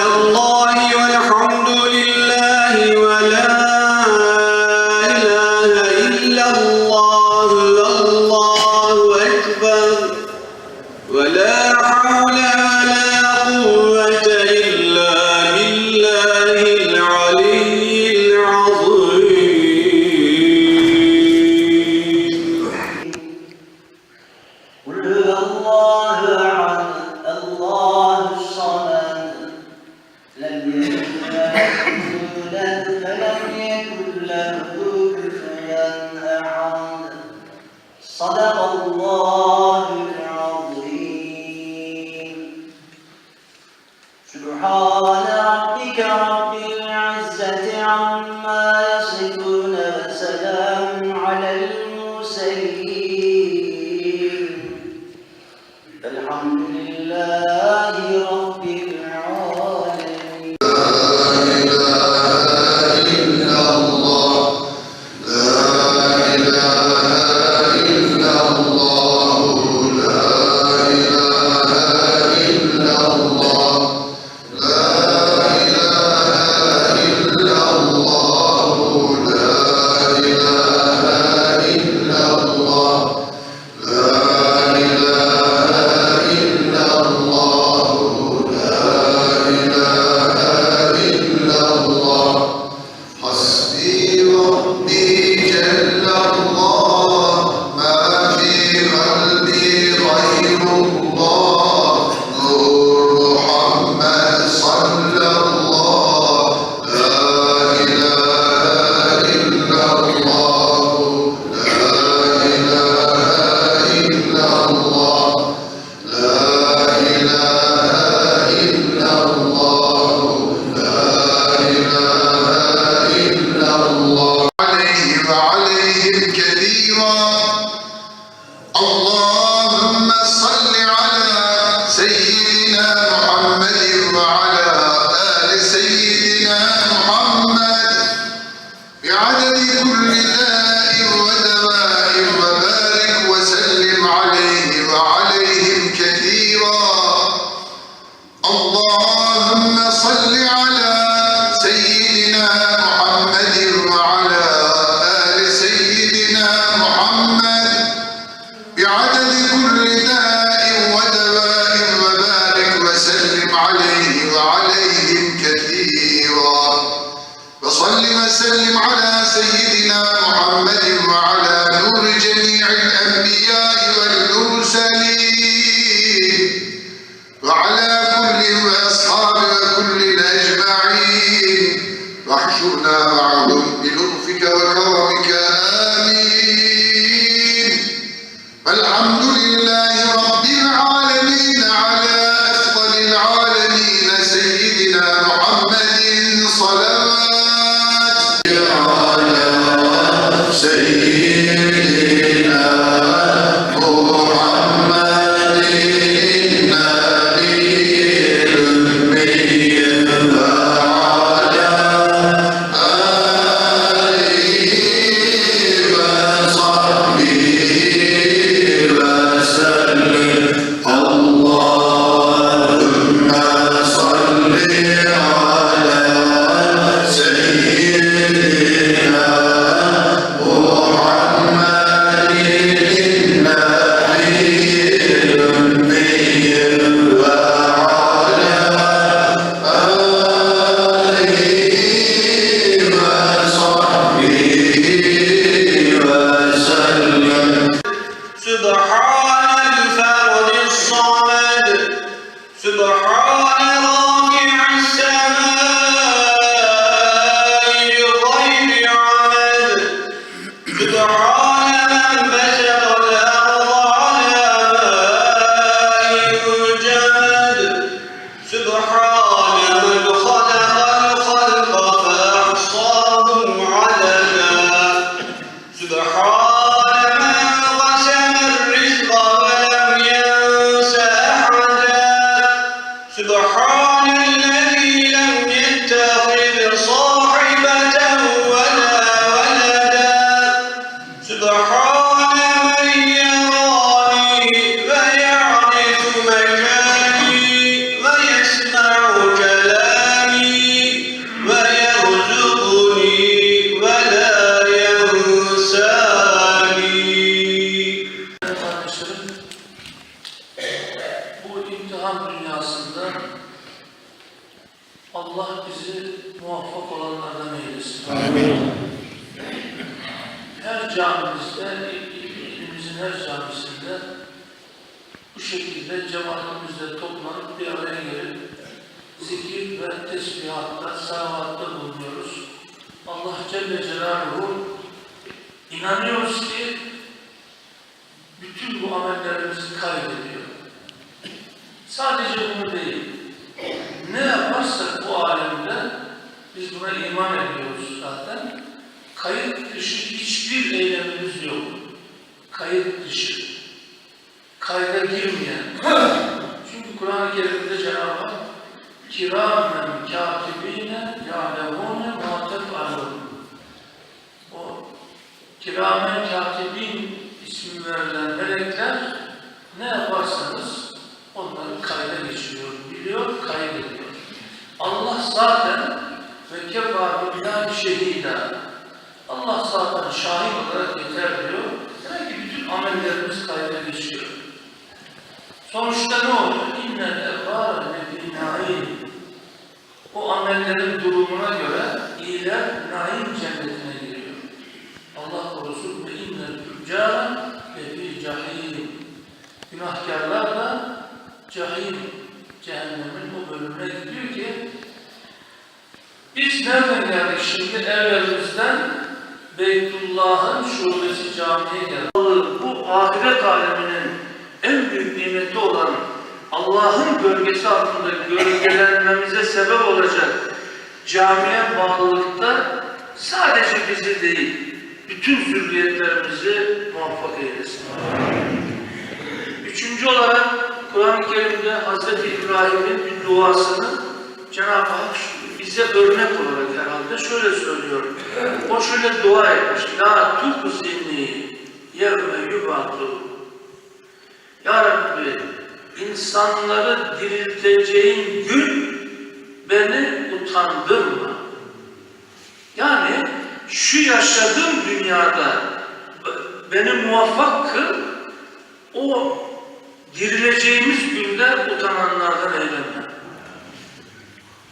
الله وسلم على سيدنا محمد ছিল her camisinde bu şekilde cemaatimizle toplanıp bir araya gelip zikir ve tesbihatta, salavatta bulunuyoruz. Allah Celle Celaluhu inanıyoruz ki bütün bu amellerimizi kaydediyor. Sadece bunu değil, ne yaparsak bu alemde biz buna iman ediyoruz zaten. Kayıt dışı hiçbir eylemimiz yok. Kayıt dışı. Kayda girmeyen. Çünkü Kur'an-ı Kerim'de Cenab-ı Hak kiramen katibine ya'lemune ma tef'alun. O kiramen katibin ismi verilen melekler ne yaparsanız onları kayda geçiriyor, biliyor, kaydediyor. Allah zaten ve kefa billahi şehida. Allah zaten şahit olarak yeter diyor. Amellerimiz kayda geçiyor. Sonuçta ne oluyor? İnnel ebrâre lefî naîm. O amellerin durumuna göre iyiler naim cennetine giriyor. Allah korusun ve innel füccâre lefî cahîm. Günahkarlar da cahim, cehennemin o bölümüne gidiyor ki biz nereden geldik şimdi evlerimizden Beytullah'ın şubesi camiye geldik. Ahiret aleminin en büyük nimeti olan Allah'ın gölgesi altında gölgelenmemize sebep olacak camiye bağlılıkta sadece bizi değil, bütün zürriyetlerimizi muvaffak eylesin. Üçüncü olarak Kur'an-ı Kerim'de Hz. İbrahim'in bir duasını Cenab-ı Hak bize örnek olarak herhalde şöyle söylüyor. O şöyle dua etmiş. La tuhzini yevme yubatu. Ya Rabbi insanları dirilteceğin gün beni utandırma. Yani şu yaşadığım dünyada beni muvaffak kıl, o dirileceğimiz günde utananlardan eyleme.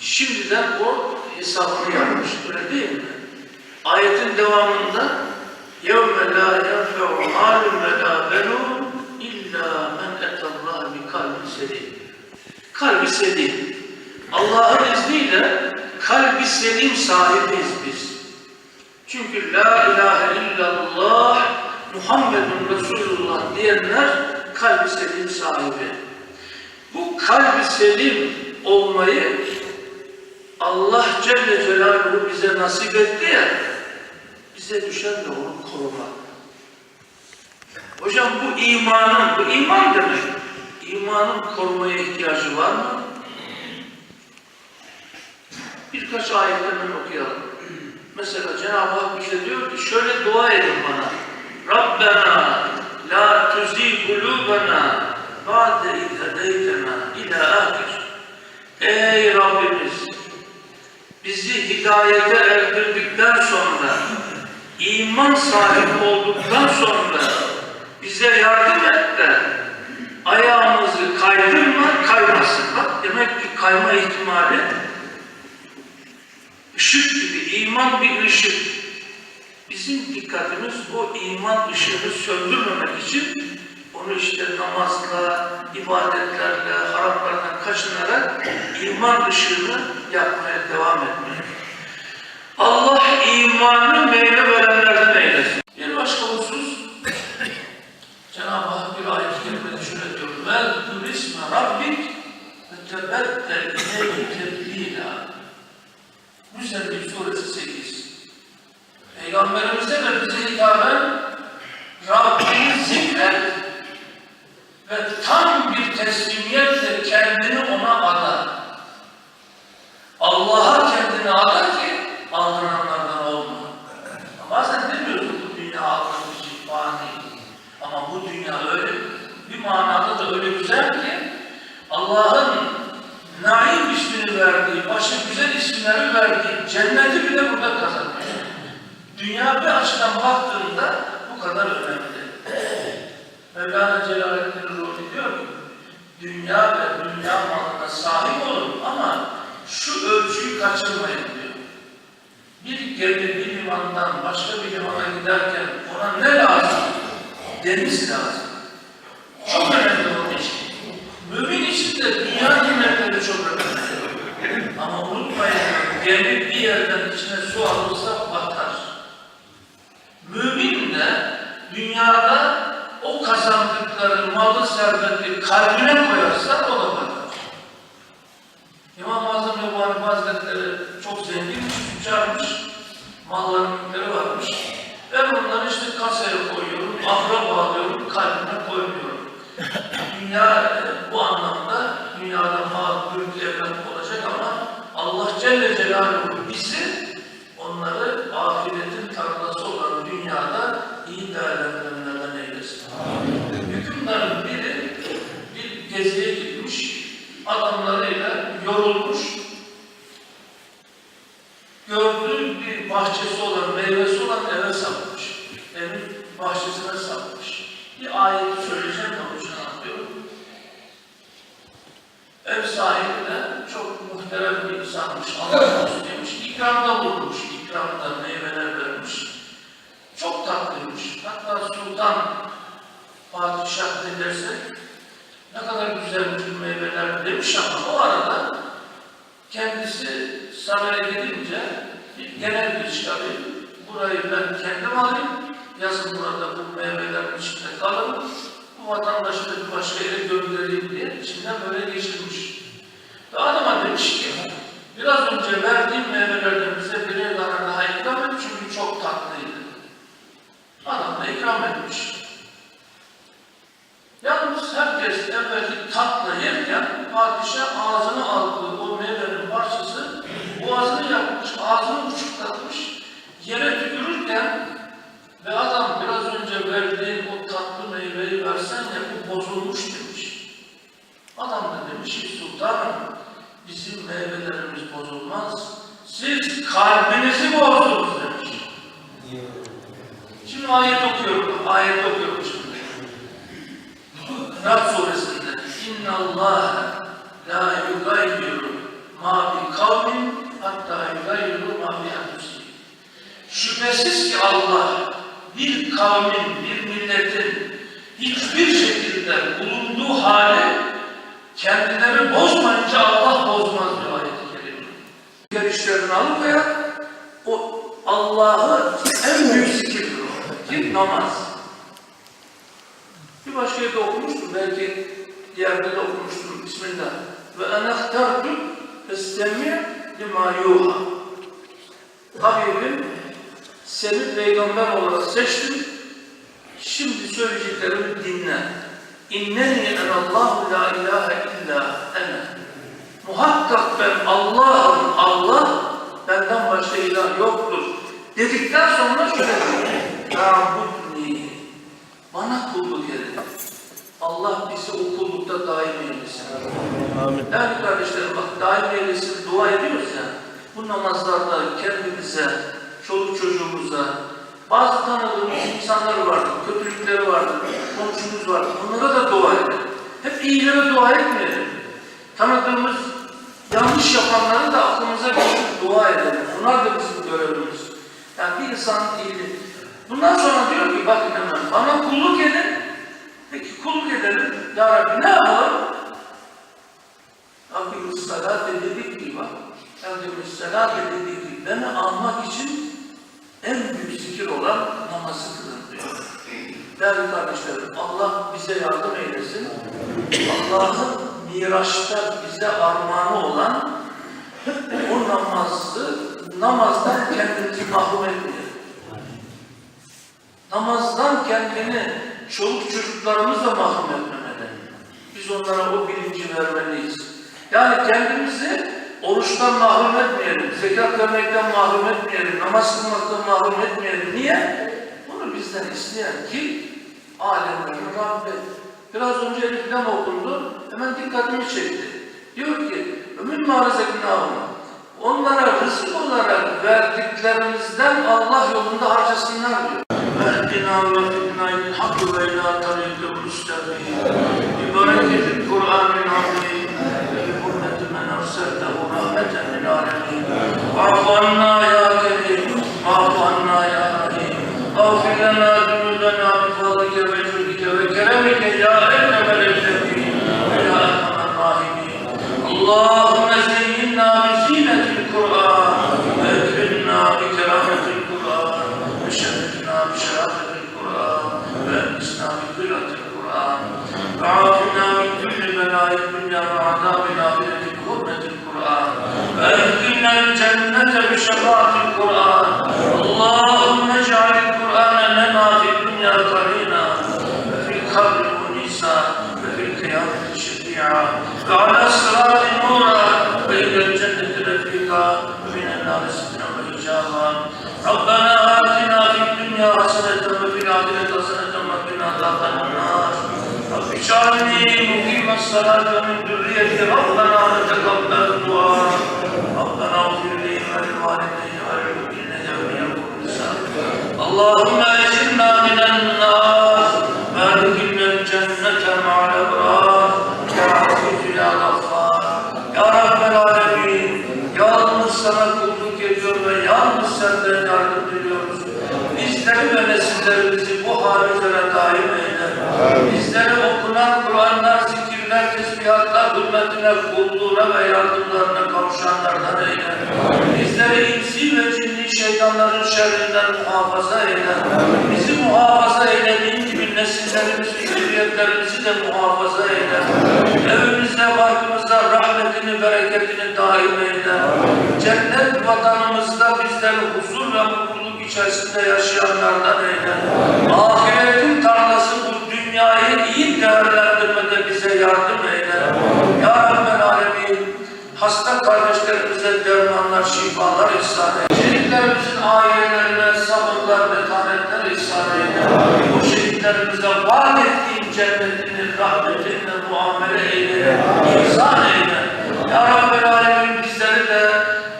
Şimdiden o hesabını yapmış, öyle değil mi? Ayetin devamında يَوْمَ لَا يَنْفَعُ مَالٌ وَلَا بَنُونَ اِلَّا مَنْ اَتَى اللّٰهِ بِقَلْبٍ سَلِيمٍ Kalbi selim. Allah'ın izniyle kalbi selim sahibiyiz biz. Çünkü La ilahe illallah Muhammedun Resulullah diyenler kalbi selim sahibi. Bu kalbi selim olmayı Allah Celle Celaluhu bize nasip etti ya, bize düşen de onu korumak. Hocam bu imanın, bu iman demek. İmanın korumaya ihtiyacı var mı? Birkaç ayetten okuyalım. Mesela Cenab-ı Hak bize diyor ki şöyle dua edin bana. Rabbena la tuzi kulubena ba'de iz hedeytena ila ahir. Ey Rabbimiz bizi hidayete erdirdikten sonra iman sahibi olduktan sonra bize yardım et de ayağımızı kaydırma, kaymasın. Bak demek ki kayma ihtimali ışık gibi, iman bir ışık. Bizim dikkatimiz o iman ışığını söndürmemek için onu işte namazla, ibadetlerle, haramlardan kaçınarak iman ışığını yapmaya devam etmek. Allah imanı meyve verenlerden eylesin. Bir başka husus, Cenab-ı Hak bir ayet-i kerime şöyle diyor. Vel turisme rabbik ve tebeddel ileyhi tebdila. Müzemmil suresi 8. Peygamberimize ve bize hitaben Rabbini zikret ve tam bir teslimiyetle kendini ona ada. Allah'a kendini ada. Allah'ın Naim ismini verdiği, başı güzel isimleri verdiği cenneti bile burada kazanıyor. Dünya bir açıdan baktığında bu kadar önemli. Mevlana Celaleddin Rumi diyor ki, dünya ve dünya malına sahip olun ama şu ölçü kaçırmayın diyor. Bir gemi bir limandan başka bir limana giderken ona ne lazım? Deniz lazım. Çok önemli için de dünya nimetleri çok önemli. Ama unutmayın, gemi bir yerden içine su alırsa batar. Mümin de dünyada o kazandıkları malı serveti kalbine koyarsa o da batar. İmam-ı Azam Ebu Hanife Hazretleri çok zenginmiş, tüccarmış, malların miktarı varmış. Ben bunları işte kasaya koyuyorum, ahra bağlıyorum, kalbime koymuyorum. Dünya e, bu anlamda dünyada mal, mülk, evlat olacak ama Allah Celle Celaluhu bizi onları ahiretin tarlası olan dünyada iyi değerlendirenlerden eylesin. Hükümdarın biri bir geziye gitmiş, adamlarıyla yorulmuş, gördüğü bir bahçesi olan, meyvesi olan eve sapmış. Evin bahçesine sapmış. Bir ayet söyleyeceğim de onun için anlatıyorum. Ev sahibi de çok muhterem bir insanmış, Allah olsun demiş, ikramda bulunmuş, ikramda meyveler vermiş. Çok tatlıymış. Hatta sultan padişah ne derse ne kadar güzel bütün meyveler demiş ama o arada kendisi saraya gidince genel bir çıkarıyor. Burayı ben kendim alayım, yazın burada bu meyvelerin içinde kalın, vatandaşı başka yere göndereyim diye içinden böyle geçirmiş. Ve adama demiş ki, biraz önce verdiğim meyvelerden bize birer tane daha ikram et çünkü çok tatlıydı. Adam da ikram etmiş. Yalnız herkes evvelki tatla yerken padişah ağzına aldığı o meyvenin parçası boğazını yapmış, ağzını uçuklatmış, yere tükürürken ve adam biraz önce verdiğin o tatlı meyveyi versen ya bu bozulmuş demiş. Adam da demiş ki sultanım bizim meyvelerimiz bozulmaz. Siz kalbinizi bozdunuz demiş. Şimdi ayet okuyorum, ayet okuyorum şimdi. Rab suresinde İnna Allah la yugayyiru ma bi kavmin hatta yugayyiru ma bi. Şüphesiz ki Allah bir kavmin, bir milletin hiçbir şekilde bulunduğu hali kendileri bozmayınca Allah bozmaz diyor ayet-i kerime. İşlerden alıp o Allah'ı en büyük zikirdir Kim? Namaz. Bir başka yerde okumuştum, belki diğerde de okumuştum. Bismillah. Ve enehtartu estemi lima yuha. Habibim, seni peygamber olarak seçtim. Şimdi söyleyeceklerimi dinle. İnneni enallahu la ilahe illa ene. Muhakkak ben Allah'ım, Allah, benden başka ilah yoktur. Dedikten sonra şöyle. Ya'budni. Bana kulluk edin. Allah bizi o kullukta daim eylesin. Amin. Değerli kardeşlerim bak daim eylesin dua ediyoruz ya. Bu namazlarda kendimize, çoluk çocuğumuza, bazı tanıdığımız insanlar vardır, kötülükleri vardır, komşumuz vardır. Onlara da dua edelim. Hep iyilere dua etmeyelim. Tanıdığımız yanlış yapanları da aklımıza getirip dua edelim. Bunlar da bizim görevimiz. Yani bir insan iyiliği. Bundan sonra diyor ki bakın hemen bana kulluk edin. Peki kulluk edelim. Ya Rabbi ne yapalım? Rabbimiz salat dedik ki bak. Rabbimiz salat dedik ki beni almak için en büyük zikir olan namazı kılın diyor. Değerli kardeşlerim Allah bize yardım eylesin. Allah'ın Miraç'ta bize armağanı olan o namazı namazdan kendimizi mahrum etmeyelim. Namazdan kendini çoluk çocuklarımızla mahrum etmemeli. Biz onlara o bilinci vermeliyiz. Yani kendimizi oruçtan mahrum etmeyelim, zekat vermekten mahrum etmeyelim, namaz kılmaktan mahrum etmeyelim. Niye? Bunu bizden isteyen ki alemlerin Rabbi. Biraz önce Elif'ten okundu, hemen dikkatimi çekti. Diyor ki, ömür mağazekinahum, onlara rızık olarak verdiklerimizden Allah yolunda harcasınlar diyor. اهدنا وفقنا للحق والى طريق المستقيم ببركه القران العظيم بحرمه من ارسلته رحمه للعالمين واعف عنا يا كريم واعف عنا يا رحيم اغفر لنا ذنوبنا بفضلك وجودك وكرمك يا ارحم الاكرمين يا ارحم الراحمين الله وعلى الصراط نورا وإلى الجنة رفيقا ومن النار سترا وحجابا ربنا آتنا في الدنيا حسنة وفي الآخرة حسنة وقنا عذاب النار رب اجعلني مقيم الصلاة ومن ذريتي ربنا وتقبل الدعاء ربنا اغفر لي ولوالدي وللمؤمنين يوم يقوم الحساب اللهم اجرنا من النار Bizleri ve nesillerimizi bu hal üzere daim eyle. Bizleri okunan Kur'anlar, zikirler, tesbihatlar hürmetine, kulluğuna ve yardımlarına kavuşanlardan eyle. Bizleri insi ve cinni şeytanların şerrinden muhafaza eyle. Bizi muhafaza eylediğin gibi nesillerimizi, zürriyetlerimizi de muhafaza eyle. Evimizde, barkımızda rahmetini, bereketini daim eyle. Cennet vatanımızda bizleri huzur ve içerisinde yaşayanlardan eyle. Ahiretin tarlası bu dünyayı iyi değerlendirmede bize yardım eyle. Ya Rabbel Alemin, hasta kardeşlerimize dermanlar, şifalar ihsan eyle. Şehitlerimizin ailelerine sabırlar, metanetler ihsan eyle. Bu şehitlerimize vaat ettiğin cennetini, rahmetinle muamele eyle, ihsan eyle. Ya Rabbel Alemin bizleri de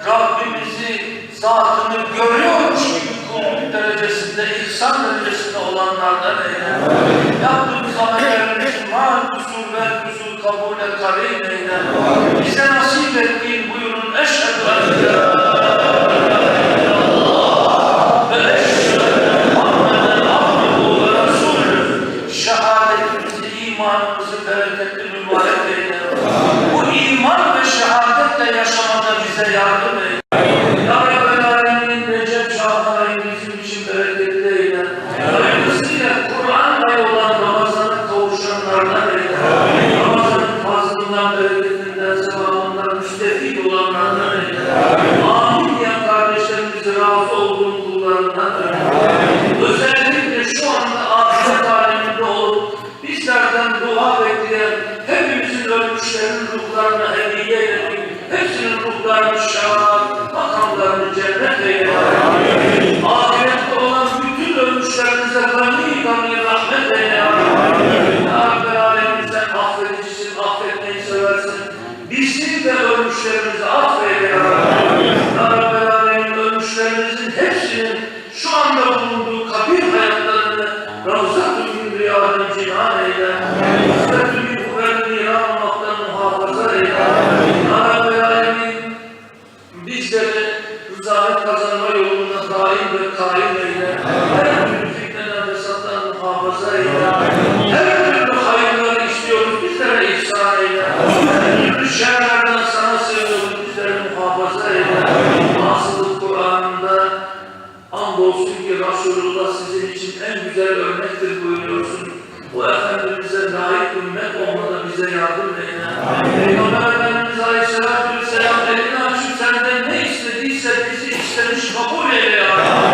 Rabbimizi, zatını derecesinde, ihsan derecesinde olanlardan eyle. Yaptığımız amellerimizin mal, kusur ve kusur kabule karin eyle. Bize nasip ettiğin buyurun eşhedü en Amen. Amen. Bizi istemiş kabul eyle ya Rabbi.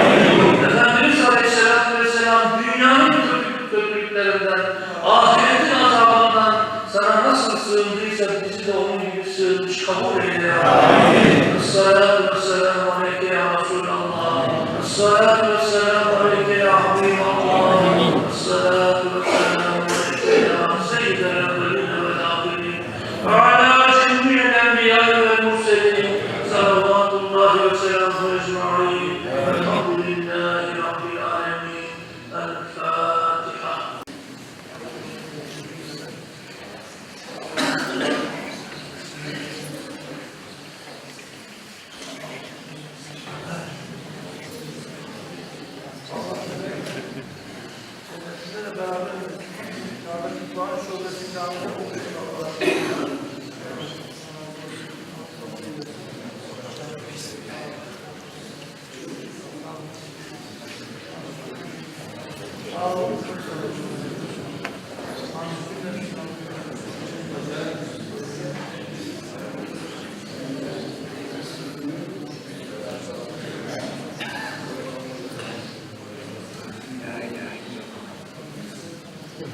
Thank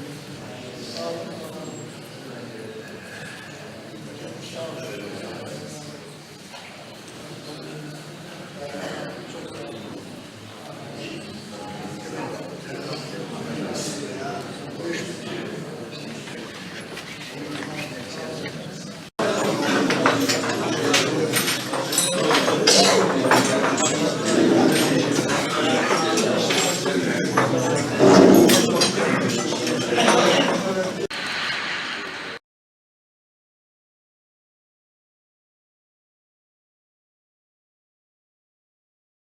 you.